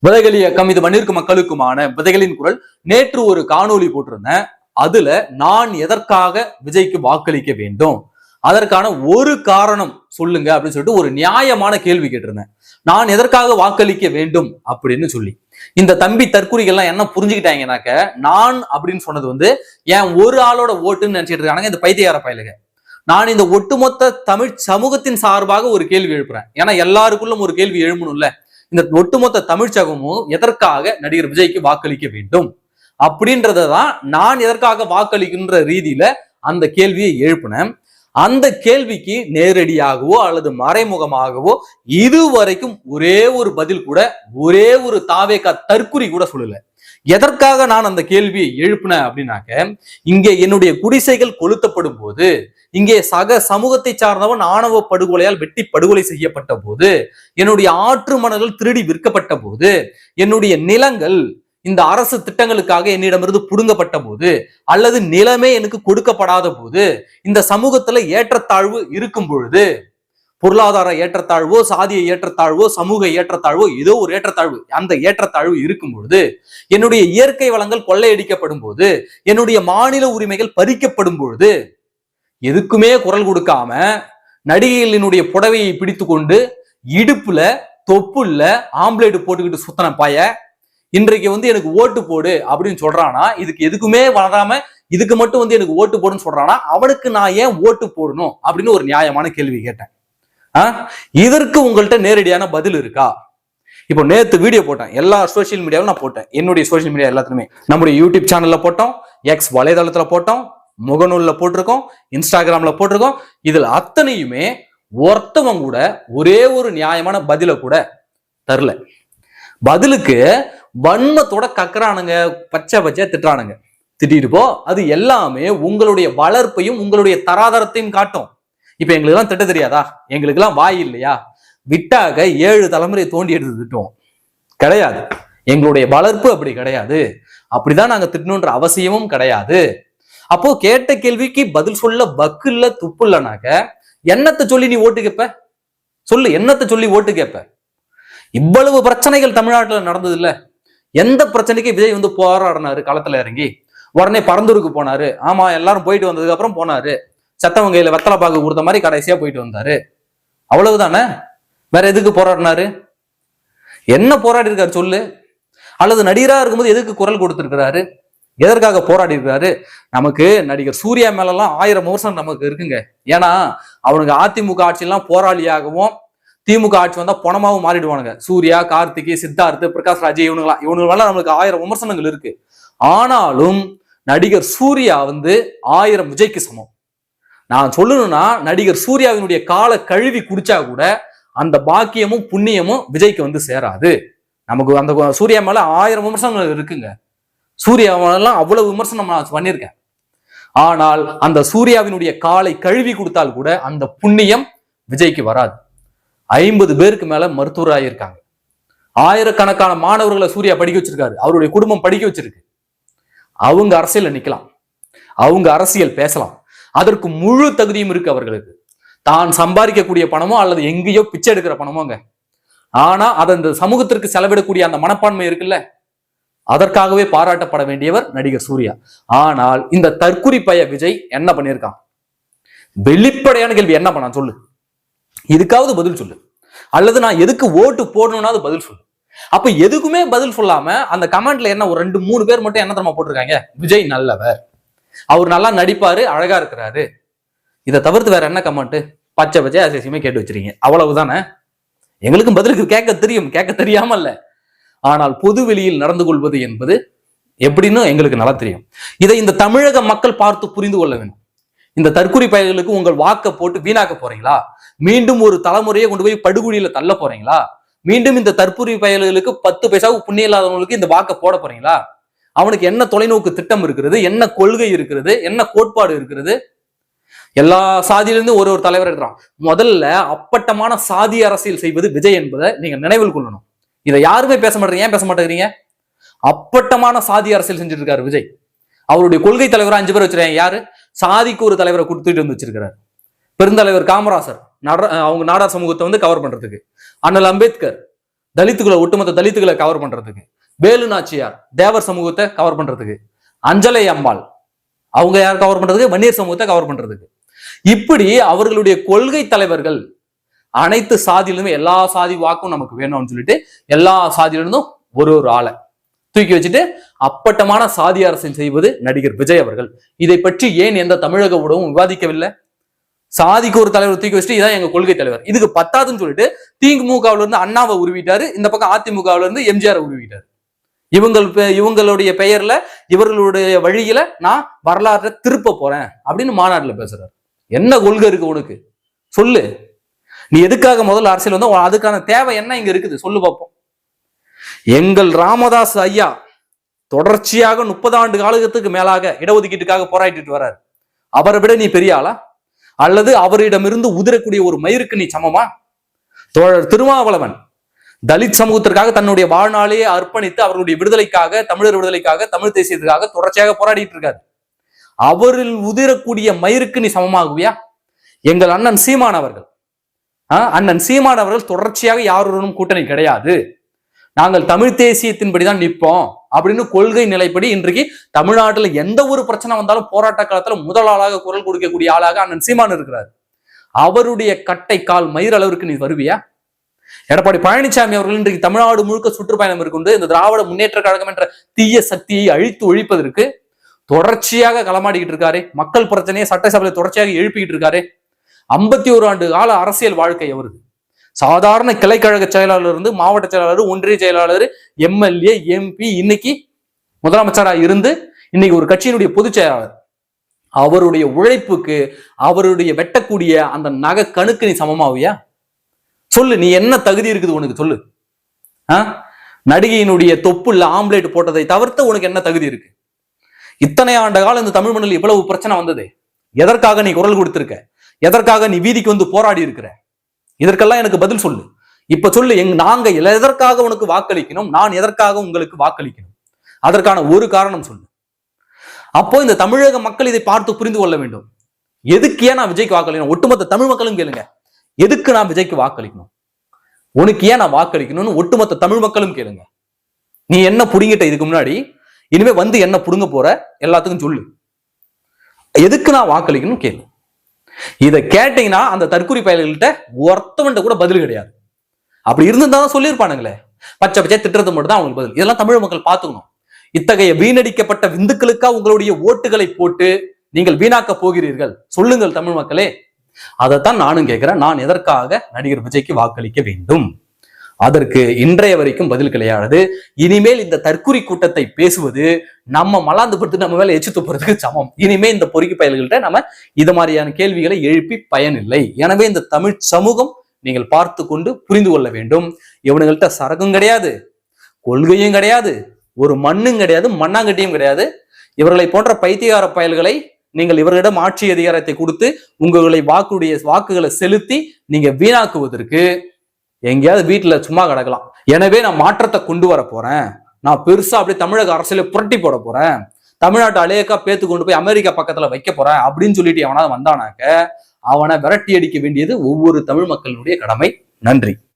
விதைகள் இயக்கம் இது மண்ணிற்கு மக்களுக்குமான விதைகளின் குரல். நேற்று ஒரு காணொளி போட்டிருந்தேன். அதுல நான் எதற்காக விஜய்க்கு வாக்களிக்க வேண்டும்? அதற்கான ஒரு காரணம் சொல்லுங்க அப்படின்னு சொல்லிட்டு ஒரு நியாயமான கேள்வி கேட்டிருந்தேன். நான் எதற்காக வாக்களிக்க வேண்டும் அப்படின்னு சொல்லி. இந்த தம்பி தற்குறிகள்லாம் என்ன புரிஞ்சுக்கிட்டாங்கனாக்க நான் அப்படின்னு சொன்னது வந்து என் ஒரு ஆளோட ஓட்டுன்னு நினைச்சிட்டு இருக்காங்க இந்த பைத்தியார பயலுக. நான் இந்த ஒட்டுமொத்த தமிழ் சமூகத்தின் சார்பாக ஒரு கேள்வி எழுப்புறேன். ஏன்னா எல்லாருக்குள்ளும் ஒரு கேள்வி எழுப்பணும்ல இந்த ஒட்டுமொத்த தமிழ் சகமும் எதற்காக நடிகர் விஜய்க்கு வாக்களிக்க வேண்டும்? அப்படின்றத தான் நான் எதற்காக வாக்களிக்கின்ற ரீதியில அந்த கேள்வியை எழுப்பினேன். அந்த கேள்விக்கு நேரடியாகவோ அல்லது மறைமுகமாகவோ இதுவரைக்கும் ஒரே ஒரு பதில் கூட ஒரே ஒரு தாவேக்கா தற்குறி கூட சொல்லல. எதற்காக நான் அந்த கேள்வியை எழுப்பினேன் அப்படின்னாக்க இங்கே என்னுடைய குடிசைகள் கொளுத்தப்படும் போது இங்கே சக சமூகத்தை சார்ந்தவன் ஆணவ படுகொலையால் வெட்டி படுகொலை செய்யப்பட்ட போது என்னுடைய ஆற்று மணல்கள் திருடி விற்கப்பட்ட போது என்னுடைய நிலங்கள் இந்த அரசு திட்டங்களுக்காக என்னிடமிருந்து புடுங்கப்பட்ட போது அல்லது நிலமே எனக்கு கொடுக்கப்படாத போது இந்த சமூகத்துல ஏற்றத்தாழ்வு இருக்கும் பொழுது பொருளாதார ஏற்றத்தாழ்வோ சாதிய ஏற்றத்தாழ்வோ சமூக ஏற்றத்தாழ்வோ ஏதோ ஒரு ஏற்றத்தாழ்வு. அந்த ஏற்றத்தாழ்வு இருக்கும் பொழுது என்னுடைய இயற்கை வளங்கள் கொள்ளையடிக்கப்படும் போது என்னுடைய மாநில உரிமைகள் பறிக்கப்படும் பொழுது எதுக்குமே குரல் கொடுக்காம நடிகைகளினுடைய புடவையை பிடித்து கொண்டு இடுப்புல தொப்புல ஆம்லேட் போட்டுக்கிட்டு சுத்தன பாய இன்றைக்கு வந்து எனக்கு ஓட்டு போடு அப்படின்னு சொல்றானா இதுக்கு எதுக்குமே வளராம இதுக்கு மட்டும் வந்து எனக்கு ஓட்டு போடுன்னு சொல்றானா அவனுக்கு நான் ஏன் ஓட்டு போடணும் அப்படின்னு ஒரு நியாயமான கேள்வி கேட்டேன். இதற்கு உங்கள்கிட்ட நேரடியான பதில் இருக்கா? இப்போ நேத்து வீடியோ போட்டேன். எல்லா சோஷியல் மீடியாவிலும் நான் போட்டேன். என்னுடைய சோஷியல் மீடியா எல்லாத்துலயுமே. நம்முடைய யூடியூப் சேனல்ல போட்டோம் எக்ஸ் வலைதளத்துல போட்டோம் முகநூல்ல போட்டிருக்கோம் இன்ஸ்டாகிராம்ல போட்டிருக்கோம். இதுல அத்தனையுமே ஒருத்தவங்க கூட ஒரே ஒரு நியாயமான பதில கூட தரல. பதிலுக்கு வன்மத்தோட கக்குறானுங்க பச்சை பச்சை திட்டுறானுங்க. திட்டிட்டு போ அது எல்லாமே உங்களுடைய வளர்ப்பையும் உங்களுடைய தராதரத்தையும் காட்டும். இப்ப எங்களுக்கெல்லாம் திட்ட தெரியாதா? எங்களுக்கெல்லாம் வாய் இல்லையா? விட்டாக ஏழு தலைமுறை தோண்டி எடுத்து திட்டுவோம். கிடையாது. எங்களுடைய வளர்ப்பு அப்படி கிடையாது. அப்படிதான் நாங்க திட்டணுன்ற அவசியமும் கிடையாது. அப்போ கேட்ட கேள்விக்கு பதில் சொல்ல பக்கு இல்ல துப்பு இல்லைனாக்க என்னத்தை சொல்லி நீ ஓட்டு கேப்ப? சொல்லு என்னத்தை சொல்லி ஓட்டு கேப்ப? இவ்வளவு பிரச்சனைகள் தமிழ்நாட்டுல நடந்தது இல்ல எந்த பிரச்சனைக்கு விஜய் வந்து போராடினாரு களத்துல இறங்கி? உடனே பறந்தூருக்கு போனாரு. ஆமா எல்லாரும் போயிட்டு வந்ததுக்கு அப்புறம் போனாரு. சத்தவங்க கையில வெத்தலை பாக்கு கொடுத்த மாதிரி கடைசியா போயிட்டு வந்தாரு. அவ்வளவுதானே? வேற எதுக்கு போராடினாரு? என்ன போராடி இருக்காரு சொல்லு. அல்லது நடிகராக இருக்கும்போது எதுக்கு குரல் கொடுத்துருக்கிறாரு? எதற்காக போராடி இருக்கிறாரு நமக்கு நடிகர் சூர்யா மேலெல்லாம் ஆயிரம் விமர்சனம் நமக்கு இருக்குங்க. ஏன்னா அவனுக்கு அதிமுக ஆட்சியெல்லாம் போராளியாகவும் திமுக ஆட்சி வந்தா பணமாகவும் மாறிடுவானுங்க. சூர்யா கார்த்திகி சித்தார்த்து பிரகாஷ் ராஜ் இவனுங்களாம் இவனுங்களாம் நம்மளுக்கு ஆயிரம் விமர்சனங்கள் இருக்கு. ஆனாலும் நடிகர் சூர்யா வந்து ஆயிரம் விஜய்க்கு சமம். நான் சொல்லணும்னா நடிகர் சூர்யாவினுடைய காலை கழுவி குடிச்சா கூட அந்த பாக்கியமும் புண்ணியமும் விஜய்க்கு வந்து சேராது. நமக்கு அந்த சூர்யா மேல ஆயிரம் விமர்சனங்கள் இருக்குங்க. சூர்யா மேலாம் அவ்வளவு விமர்சனம் நான் பண்ணியிருக்கேன். ஆனால் அந்த சூர்யாவினுடைய காலை கழுவி கொடுத்தால் கூட அந்த புண்ணியம் விஜய்க்கு வராது. ஐம்பது பேருக்கு மேல மருத்துவராக இருக்காங்க ஆயிரக்கணக்கான மாணவர்களை சூர்யா படிக்க வச்சிருக்காரு. அவருடைய குடும்பம் படிக்க வச்சிருக்கு. அவங்க அரசியல்ல நிக்கலாம். அவங்க அரசியல் பேசலாம். அதற்கு முழு தகுதியும் இருக்கு அவர்களுக்கு. தான் சம்பாதிக்கக்கூடிய பணமோ அல்லது எங்கேயோ பிச்சை எடுக்கிற பணமோங்க. ஆனா அதை இந்த சமூகத்திற்கு செலவிடக்கூடிய அந்த மனப்பான்மை இருக்குல்ல? அதற்காகவே பாராட்டப்பட வேண்டியவர் நடிகர் சூர்யா. ஆனால் இந்த தற்குறி பய விஜய் என்ன பண்ணியிருக்கான்? வெளிப்படையான கேள்வி என்ன பண்ணான் சொல்லு. இதுக்காவது பதில் சொல்லு. அல்லது நான் எதுக்கு ஓட்டு போடணும்னாவது பதில் சொல்லு. அப்ப எதுக்குமே பதில் சொல்லாம அந்த கமெண்ட்ல என்ன ஒரு ரெண்டு மூணு பேர் மட்டும் என்ன தரமா போட்டிருக்காங்க? விஜய் நல்லவர். அவர் நல்லா நடிப்பாரு அழகா இருக்கிறாரு. இதை தவிர்த்து வேற என்ன கமெண்ட் பச்சை பச்சை அசியமே கேட்டு வச்சிருக்கீங்க. அவ்வளவுதானே? எங்களுக்கும் பதிலுக்கு கேட்க தெரியும் கேட்க தெரியாம இல்ல ஆனால் பொது வெளியில் நடந்து கொள்வது என்பது எப்படின்னு எங்களுக்கு நல்லா தெரியும். இதை இந்த தமிழக மக்கள் பார்த்து புரிந்து கொள்ள வேண்டும். இந்த தற்கொலை பயல்களுக்கு உங்கள் வாக்கை போட்டு வீணாக்க போறீங்களா? மீண்டும் ஒரு தலைமுறையை கொண்டு போய் படுகொலியில தள்ள போறீங்களா? மீண்டும் இந்த தற்குறி பயல்களுக்கு பத்து பைசாவுக்கு புண்ணிய இல்லாதவங்களுக்கு இந்த வாக்கை போட போறீங்களா? அவனுக்கு என்ன தொலைநோக்கு திட்டம் இருக்கிறது என்ன கொள்கை இருக்கிறது என்ன கோட்பாடு இருக்கிறது? எல்லா சாதியிலிருந்து ஒரு ஒரு தலைவர் எடுக்கிறான். முதல்ல அப்பட்டமான சாதி அரசியல் செய்வது விஜய் என்பதை நீங்க நினைவில் கொள்ளணும். இதை யாருமே பேச மாட்டேங்க. ஏன் பேச மாட்டேங்கிறீங்க? அப்பட்டமான சாதி அரசியல் செஞ்சுட்டு இருக்காரு விஜய். அவருடைய கொள்கை தலைவராக அஞ்சு பேர் வச்சிருக்காங்க. யாரு? சாதிக்கு ஒரு தலைவரை கொடுத்துட்டு வந்து வச்சிருக்கிறாரு. பெருந்தலைவர் காமராசர். நட அவங்க நாடார் சமூகத்தை வந்து கவர் பண்றதுக்கு. அண்ணல் அம்பேத்கர். தலித்துகளை ஒட்டுமொத்த தலித்துகளை கவர் பண்றதுக்கு. வேலு நாச்சியார் தேவர் சமூகத்தை கவர் பண்றதுக்கு. அஞ்சலை அம்மாள் அவங்க யார் கவர் பண்றதுக்கு? வன்னியர் சமூகத்தை கவர் பண்றதுக்கு. இப்படி அவர்களுடைய கொள்கை தலைவர்கள் அனைத்து சாதியிலுமே எல்லா சாதி வாக்கும் நமக்கு வேணும்னு சொல்லிட்டு எல்லா சாதியிலிருந்தும் ஒரு ஒரு ஆளை தூக்கி வச்சுட்டு அப்பட்டமான சாதி அரசை செய்வது நடிகர் விஜய் அவர்கள். இதை பற்றி ஏன் எந்த தமிழக ஊடகமும் விவாதிக்கவில்லை? சாதிக்கு ஒரு தலைவர் தூக்கி வச்சுட்டு இதான் எங்க கொள்கை தலைவர். இதுக்கு பத்தாதுன்னு சொல்லிட்டு திமுகவுல இருந்து அண்ணாவை உருவிட்டாரு. இந்த பக்கம் அதிமுகவுல இருந்து எம்ஜிஆர் உருவிட்டாரு. இவங்கள் பெ- இவங்களுடைய பெயர்ல இவர்களுடைய வழியில நான் வரலாற்றை திருப்ப போறேன் அப்படின்னு மாநாட்டுல பேசுறாரு. என்ன கொள்கை இருக்கு உனக்கு? சொல்லு. நீ எதுக்காக முதல்ல அரசியல் வந்தா? உன் அதுக்கான தேவை என்ன இங்க இருக்குது? சொல்லு பார்ப்போம் எங்கள் ராமதாஸ் ஐயா தொடர்ச்சியாக முப்பது ஆண்டு காலத்துக்கு மேலாக இடஒதுக்கீட்டுக்காக போராடிட்டு வர்றாரு. அவரை விட நீ பெரிய ஆளா? அல்லது அவரிடமிருந்து உதிரக்கூடிய ஒரு மயிருக்கு நீ சமமா? தோழர் திருமாவளவன் தலித் சமூகத்திற்காக தன்னுடைய வாழ்நாளையே அர்ப்பணித்து அவர்களுடைய விடுதலைக்காக தமிழர் விடுதலைக்காக தமிழ் தேசியத்துக்காக தொடர்ச்சியாக போராடிட்டு இருக்காரு. அவரில் உதிரக்கூடிய மயிருக்கு நீ சமமாகுவியா? எங்கள் அண்ணன் சீமான் அவர்கள். ஆஹ், அண்ணன் சீமான் அவர்கள் தொடர்ச்சியாக யாருடனும் கூட்டணி கிடையாது. நாங்கள் தமிழ் தேசியத்தின்படிதான் நிற்போம் அப்படின்னு கொள்கை நிலைப்படி இன்றைக்கு தமிழ்நாட்டில் எந்த ஒரு பிரச்சனை வந்தாலும் போராட்ட காலத்துல முதல் ஆளாக குரல் கொடுக்கக்கூடிய ஆளாக அண்ணன் சீமான் இருக்கிறார். அவருடைய கட்டை கால் மயிர் அளவிற்கு நீ வருவியா? எடப்பாடி பழனிசாமி அவர்கள் இன்றைக்கு தமிழ்நாடு முழுக்க சுற்றுப்பயணம் இருக்கின்ற இந்த திராவிட முன்னேற்ற கழகம் என்ற தீய சக்தியை அழித்து ஒழிப்பதற்கு தொடர்ச்சியாக களமாடிக்கிட்டு இருக்காரு. மக்கள் பிரச்சனையை சட்டசபையில தொடர்ச்சியாக எழுப்பிக்கிட்டு இருக்காரு. ஐம்பத்தி ஒரு ஆண்டு கால அரசியல் வாழ்க்கை அவருக்கு சாதாரண கிளைக்கழக செயலாளர் இருந்து மாவட்ட செயலாளர் ஒன்றிய செயலாளர் எம்எல்ஏ எம்பி இன்னைக்கு முதலமைச்சராக இருந்து இன்னைக்கு ஒரு கட்சியினுடைய பொதுச் செயலாளர். அவருடைய உழைப்புக்கு அவருடைய வெட்டக்கூடிய அந்த நகை கணுக்கு நீ சமமாவியா? சொல்லு நீ என்ன தகுதி இருக்குது உனக்கு சொல்லு. ஆ? நடிகையினுடைய தொப்புள்ள ஆம்லேட் போட்டதை தவிர்த்து உனக்கு என்ன தகுதி இருக்கு? இத்தனை ஆண்டு காலம் இந்த தமிழ் மண்ணில் இவ்வளவு பிரச்சனை வந்தது. எதற்காக நீ குரல் கொடுத்திருக்க? எதற்காக நீ வீதிக்கு வந்து போராடி இருக்கிற? இதற்கெல்லாம் எனக்கு பதில் சொல்லு. இப்ப சொல்லு எங் நாங்க எதற்காக உனக்கு வாக்களிக்கணும்? நான் எதற்காக உங்களுக்கு வாக்களிக்கணும்? அதற்கான ஒரு காரணம் சொல்லு. அப்போ இந்த தமிழக மக்கள் இதை பார்த்து புரிந்து கொள்ள வேண்டும். எதுக்கு ஏன் நான் விஜய்க்கு வாக்களிக்கணும்? ஒட்டுமொத்த தமிழ் மக்களும் கேளுங்க. எதுக்கு நான் விஜய்க்கு வாக்களிக்கணும்? உனக்கு ஏன் நான் வாக்களிக்கணும்னு ஒட்டுமொத்த தமிழ் மக்களும் கேளுங்க. நீ என்ன புடுங்கிட்ட இதுக்கு முன்னாடி? இனிமே வந்து என்ன புடுங்க போற? எல்லாத்துக்கும் சொல்லு. எதுக்கு நான் வாக்களிக்கணும் கேளு. இதை கேட்டீங்கன்னா அந்த தற்கொலை பயல்கள்கிட்ட ஒருத்தவன்ட்ட கூட பதில் கிடையாது. அப்படி இருந்திருந்தா தான் சொல்லியிருப்பானுங்களே. பச்சை பச்சை திட்டுறது மட்டும் தான் அவங்களுக்கு பதில். இதெல்லாம் தமிழ் மக்கள் பார்த்துக்கணும். இத்தகைய வீணடிக்கப்பட்ட விந்துக்களுக்கா உங்களுடைய ஓட்டுகளை போட்டு நீங்கள் வீணாக்க போகிறீர்கள்? சொல்லுங்கள் தமிழ் மக்களே. அதைத்தான் நானும் கேட்கிறேன். நான் எதற்காக நடிகர் விஜய்க்கு வாக்களிக்க வேண்டும்? அதற்கு இன்றைய வரைக்கும் பதில் கிடையாது. இனிமேல் இந்த தற்குறி கூட்டத்தை பேசுவது நம்ம மலாந்து படுத்து நம்ம மேல எச்சு துப்புறதுக்கு சமம். இனிமே இந்த பொறுக்கி பயல்கள்ட்ட நம்ம இது மாதிரியான கேள்விகளை எழுப்பி பயனில்லை. எனவே இந்த தமிழ் சமூகம் நீங்கள் பார்த்து கொண்டு புரிந்து கொள்ள வேண்டும். இவனுங்கள்ட்ட சரகும் கிடையாது கொள்கையும் கிடையாது ஒரு மண்ணும் கிடையாது மண்ணாங்கட்டியும் கிடையாது. இவர்களை போன்ற பைத்தியகார பயல்களை நீங்கள் இவர்களிடம் ஆட்சி அதிகாரத்தை கொடுத்து உங்களை வாக்குடைய வாக்குகளை செலுத்தி நீங்க வீணாக்குவதற்கு எங்கேயாவது வீட்டுல சும்மா கிடக்கலாம். எனவே நான் மாற்றத்தை கொண்டு வர போறேன். நான் பெருசா அப்படியே தமிழக அரசியல புரட்டி போட போறேன். தமிழ்நாட்டு அலேக்கா பேத்து கொண்டு போய் அமெரிக்கா பக்கத்துல வைக்க போறேன் அப்படின்னு சொல்லிட்டு எவனாவது வந்தானாக்க அவனை விரட்டி அடிக்க வேண்டியது ஒவ்வொரு தமிழ் மக்களினுடைய கடமை. நன்றி.